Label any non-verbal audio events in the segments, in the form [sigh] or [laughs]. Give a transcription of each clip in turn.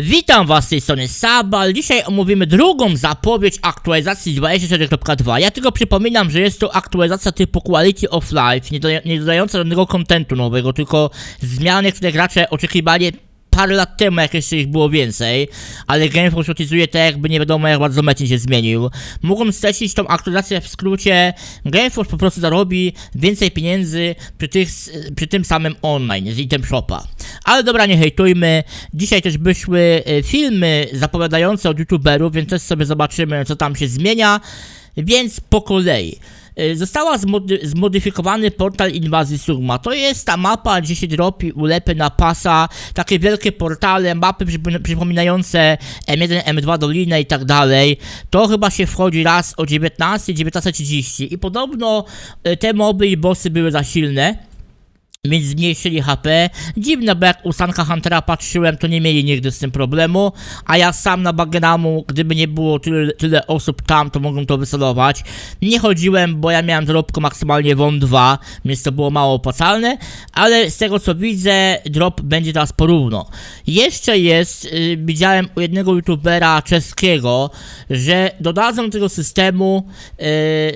Witam was z tej strony Sabal. Dzisiaj omówimy drugą zapowiedź aktualizacji 24.2. Ja tylko przypominam, że jest to aktualizacja typu Quality of Life, nie, doda- nie dodająca żadnego kontentu nowego, tylko zmiany, które gracze oczekiwali parę lat temu, jak jeszcze ich było więcej, ale Gameforce utizuje tak, jakby nie wiadomo jak bardzo Metin się zmienił. Mogą streścić tą aktualizację w skrócie, Gameforce po prostu zarobi więcej pieniędzy przy, tych, przy tym samym online z item shopa. Ale dobra, nie hejtujmy. Dzisiaj też wyszły e, filmy zapowiadające od youtuberów, więc też sobie zobaczymy, co tam się zmienia. Więc po kolei. E, Została zmody- zmodyfikowany portal inwazji Sugma. To jest ta mapa, gdzie się dropi ulepy na pasa, takie wielkie portale, mapy przypom- przypominające M1, M2 Dolinę i tak dalej. To chyba się wchodzi raz o 19, 19.30 i podobno e, te moby i bossy były za silne. Więc zmniejszyli HP. Dziwne, bo jak u Sanka Huntera patrzyłem, to nie mieli nigdy z tym problemu. A ja sam na Bagnamu, gdyby nie było tyle, tyle osób tam, to mogłem to wysolować. Nie chodziłem, bo ja miałem dorobku maksymalnie WOM 2, więc to było mało opłacalne. Ale z tego co widzę, drop będzie teraz porówno. Jeszcze jest, y, widziałem u jednego youtubera czeskiego, że dodadzą do tego systemu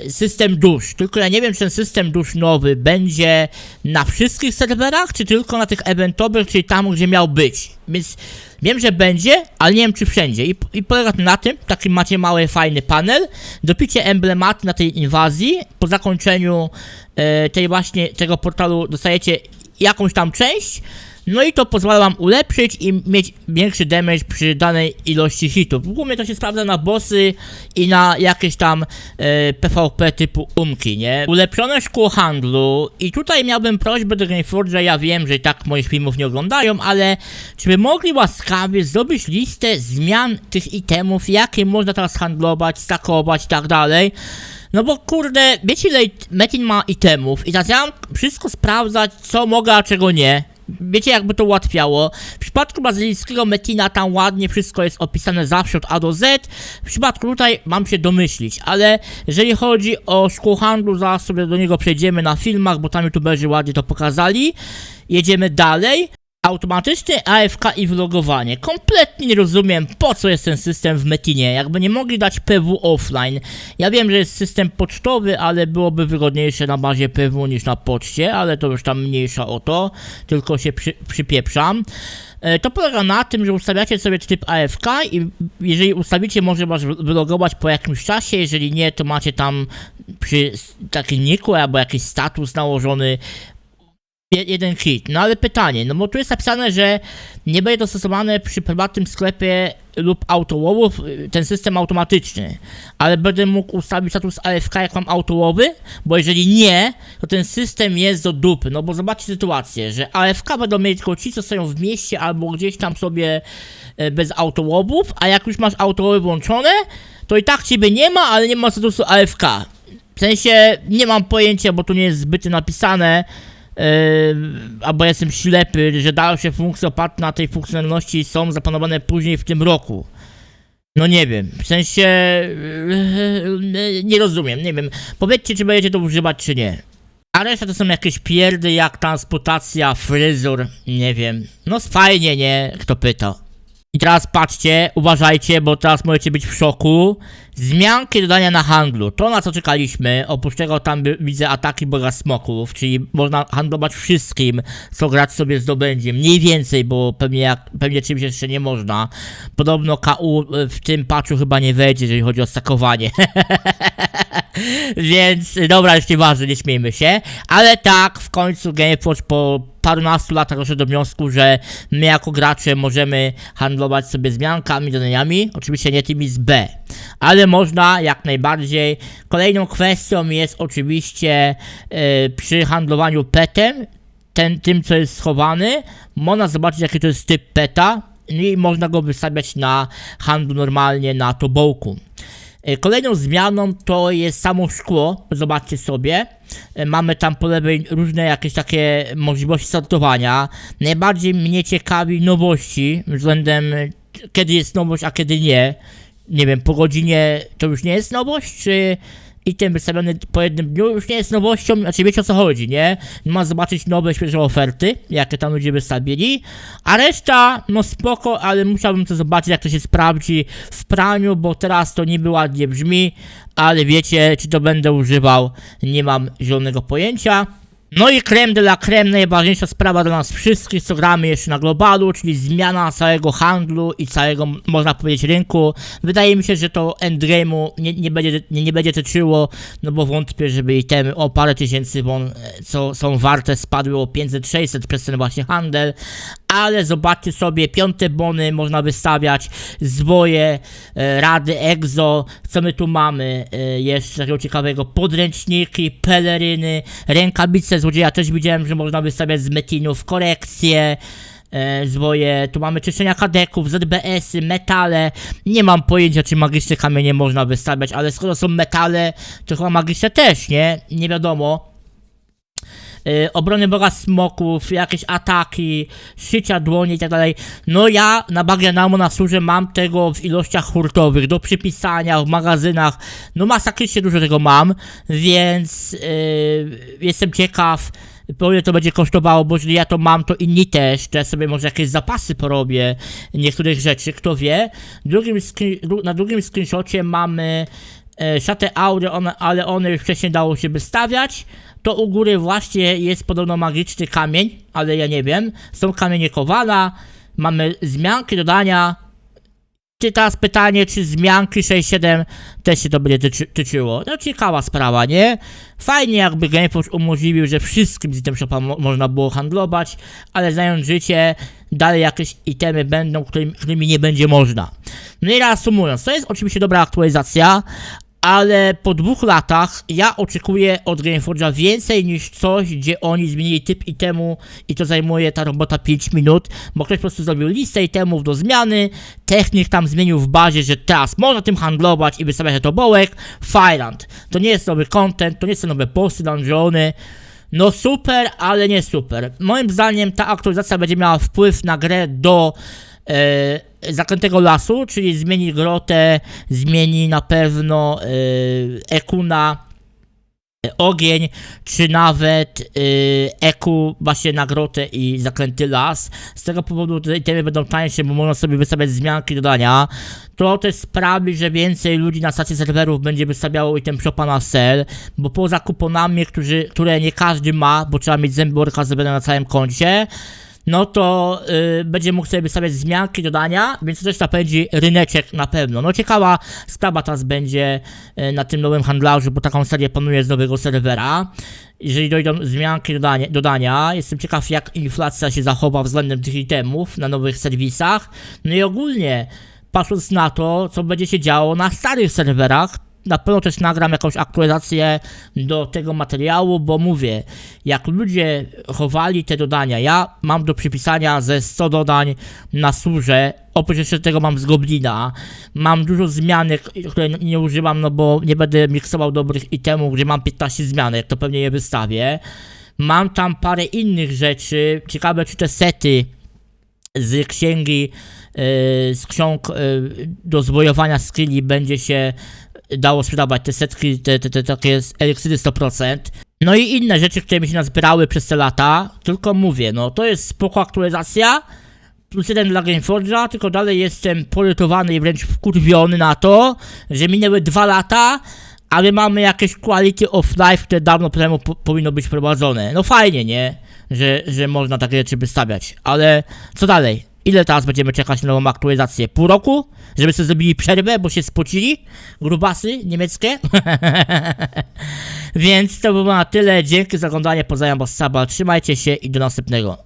y, system dusz. Tylko ja nie wiem, czy ten system dusz nowy będzie na wszystkich serwerach, czy tylko na tych eventowych, czyli tam, gdzie miał być. Więc wiem, że będzie, ale nie wiem, czy wszędzie. I, i polega to na tym, taki macie mały, fajny panel, dopicie emblematy na tej inwazji, po zakończeniu e, tej właśnie, tego portalu dostajecie jakąś tam część, no i to pozwala wam ulepszyć i mieć większy damage przy danej ilości hitów. Głównie to się sprawdza na bossy i na jakieś tam e, PvP typu umki, nie? Ulepszone szkło handlu i tutaj miałbym prośbę do Gameforge'a, ja wiem, że tak moich filmów nie oglądają, ale czy by mogli łaskawie zrobić listę zmian tych itemów, jakie można teraz handlować, stakować i tak dalej? No bo kurde, wiecie ile Metin ma itemów i teraz ja mam wszystko sprawdzać, co mogę, a czego nie. Wiecie jakby to ułatwiało. W przypadku brazylijskiego Metina tam ładnie wszystko jest opisane zawsze od A do Z. W przypadku tutaj mam się domyślić, ale jeżeli chodzi o szkło handlu, zaraz sobie do niego przejdziemy na filmach, bo tam youtuberzy ładnie to pokazali. Jedziemy dalej. Automatyczny AFK i vlogowanie. Kompletnie nie rozumiem, po co jest ten system w Metinie. Jakby nie mogli dać PW offline. Ja wiem, że jest system pocztowy, ale byłoby wygodniejsze na bazie PW niż na poczcie, ale to już tam mniejsza o to. Tylko się przy, przypieprzam. E, To polega na tym, że ustawiacie sobie typ AFK i jeżeli ustawicie, może was wylogować po jakimś czasie, jeżeli nie, to macie tam przy takim niku albo jakiś status nałożony jeden hit. No ale pytanie, no bo tu jest napisane, że nie będzie to stosowane przy prywatnym sklepie lub autołowów, y, ten system automatyczny. Ale będę mógł ustawić status AFK jak mam autołowy, bo jeżeli nie, to ten system jest do dupy. No bo zobaczcie sytuację, że AFK będą mieli tylko ci, co stoją w mieście albo gdzieś tam sobie e, bez autołowów, a jak już masz autołowy włączone, to i tak ciebie nie ma, ale nie ma statusu AFK. W sensie nie mam pojęcia, bo tu nie jest zbyt napisane, albo jestem ślepy, że dalsze funkcje oparte na tej funkcjonalności są zaplanowane później w tym roku. No nie wiem, w sensie yy, nie rozumiem, nie wiem. Powiedzcie, czy będziecie to używać, czy nie. A reszta to są jakieś pierdy jak transputacja, fryzur, nie wiem. No fajnie, nie? Kto pyta. I teraz patrzcie, uważajcie, bo teraz możecie być w szoku. Zmianki dodania na handlu. To na co czekaliśmy. Oprócz tego tam widzę ataki boga smoków, czyli można handlować wszystkim, co grać sobie zdobędzie. Mniej więcej, bo pewnie, jak, pewnie czymś jeszcze nie można. Podobno KU w tym patchu chyba nie wejdzie, jeżeli chodzi o stakowanie. [laughs] Więc dobra, już nieważne, nie śmiejmy się. Ale tak, w końcu Gameforge po parunastu latach doszedł do wniosku, że my jako gracze możemy handlować sobie zmiankami, dodaniami, oczywiście nie tymi z B, ale można jak najbardziej. Kolejną kwestią jest oczywiście e, przy handlowaniu petem, ten, tym co jest schowany, można zobaczyć jaki to jest typ peta i można go wystawiać na handlu normalnie na tobołku. E, Kolejną zmianą to jest samo szkło. Zobaczcie sobie. E, Mamy tam po lewej różne jakieś takie możliwości sortowania. Najbardziej mnie ciekawi nowości względem kiedy jest nowość, a kiedy nie. Nie wiem, po godzinie to już nie jest nowość, czy item wystawiony po jednym dniu już nie jest nowością, znaczy wiecie o co chodzi, nie? Ma zobaczyć nowe, świeże oferty, jakie tam ludzie wystawili, a reszta, no spoko, ale musiałbym to zobaczyć, jak to się sprawdzi w praniu, bo teraz to niby ładnie brzmi, ale wiecie, czy to będę używał, nie mam zielonego pojęcia. No i creme de la creme, najważniejsza sprawa dla nas wszystkich, co gramy jeszcze na globalu, czyli zmiana całego handlu i całego, można powiedzieć, rynku. Wydaje mi się, że to endgame'u nie, nie, będzie, nie, nie będzie tyczyło, no bo wątpię, żeby itemy o parę tysięcy won, e, co są warte, spadły o 500-600 przez ten właśnie handel. Ale zobaczcie sobie, piąte bony można wystawiać, zwoje, e, rady, exo, co my tu mamy? E, jeszcze takiego ciekawego, podręczniki, peleryny, rękawice złodzieja, też widziałem, że można wystawiać z metinów, korekcje, e, zwoje, tu mamy czyszczenia kadeków, ZBS-y, metale, nie mam pojęcia, czy magiczne kamienie można wystawiać, ale skoro są metale, to chyba magiczne też, nie? Nie wiadomo. Y, obrony boga smoków, jakieś ataki, szycia dłoni i tak dalej. No ja na Bagianamo na służę mam tego w ilościach hurtowych, do przypisania, w magazynach, no masakrycznie dużo tego mam, więc yy, jestem ciekaw, po ile to będzie kosztowało, bo jeżeli ja to mam, to inni też, to ja sobie może jakieś zapasy porobię niektórych rzeczy, kto wie. Drugim na drugim screenshocie mamy e, audio, one, ale one już wcześniej dało się wystawiać. To u góry właśnie jest podobno magiczny kamień, ale ja nie wiem. Są kamienie kowala, mamy zmianki dodania. Czy teraz pytanie, czy zmianki 6.7 też się to będzie tyczy, tyczyło? No ciekawa sprawa, nie? Fajnie jakby GameForge umożliwił, że wszystkim z item shopa mo można było handlować, ale znając życie, dalej jakieś itemy będą, którymi, którymi nie będzie można. No i reasumując, to jest oczywiście dobra aktualizacja, ale po dwóch latach ja oczekuję od Gameforge'a więcej niż coś, gdzie oni zmienili typ itemu i to zajmuje ta robota 5 minut, bo ktoś po prostu zrobił listę itemów do zmiany, technik tam zmienił w bazie, że teraz można tym handlować i wystawiać to bołek, Fireland. To nie jest nowy content, to nie są nowe posty, dungeony, no super, ale nie super. Moim zdaniem ta aktualizacja będzie miała wpływ na grę do e, zaklętego lasu, czyli zmieni grotę, zmieni na pewno e, Ekuna e, ogień, czy nawet e, Eku właśnie na grotę i zaklęty las. Z tego powodu te itemy będą tańsze, bo można sobie wystawiać zmianki dodania. To też sprawi, że więcej ludzi na stacji serwerów będzie wystawiało item shopa na sell, bo poza kuponami, którzy, które nie każdy ma, bo trzeba mieć zęby orka zrobione na całym koncie, no to y, będzie mógł sobie wystawiać zmianki dodania, więc to też napędzi ryneczek na pewno. No ciekawa sprawa teraz będzie y, na tym nowym handlarzu, bo taką serię panuje z nowego serwera. Jeżeli dojdą zmianki dodania, dodania, jestem ciekaw jak inflacja się zachowa względem tych itemów na nowych serwisach. No i ogólnie, patrząc na to, co będzie się działo na starych serwerach, na pewno też nagram jakąś aktualizację do tego materiału, bo mówię, jak ludzie chowali te dodania, ja mam do przypisania ze 100 dodań na służę, oprócz jeszcze tego mam z Goblina, mam dużo zmianek, które nie używam, no bo nie będę miksował dobrych itemów, gdzie mam 15 zmianek, to pewnie je wystawię. Mam tam parę innych rzeczy, ciekawe czy te sety z księgi, yy, z ksiąg yy, do zwojowania skilli będzie się dało sprzedawać te setki, te, te, te takie eliksiry 100%. No i inne rzeczy, które mi się nazbierały przez te lata, tylko mówię, no to jest spoko aktualizacja, plus jeden dla Gameforge'a, tylko dalej jestem porytowany i wręcz wkurwiony na to, że minęły dwa lata, ale mamy jakieś quality of life, które dawno temu po, powinno być prowadzone. No fajnie, nie? Że, że można takie rzeczy wystawiać, ale co dalej? Ile teraz będziemy czekać na nową aktualizację? Pół roku? Żeby sobie zrobili przerwę, bo się spocili? Grubasy niemieckie? [laughs] Więc to by było na tyle. Dzięki za oglądanie. Pozdrawiam was Saba. Trzymajcie się i do następnego.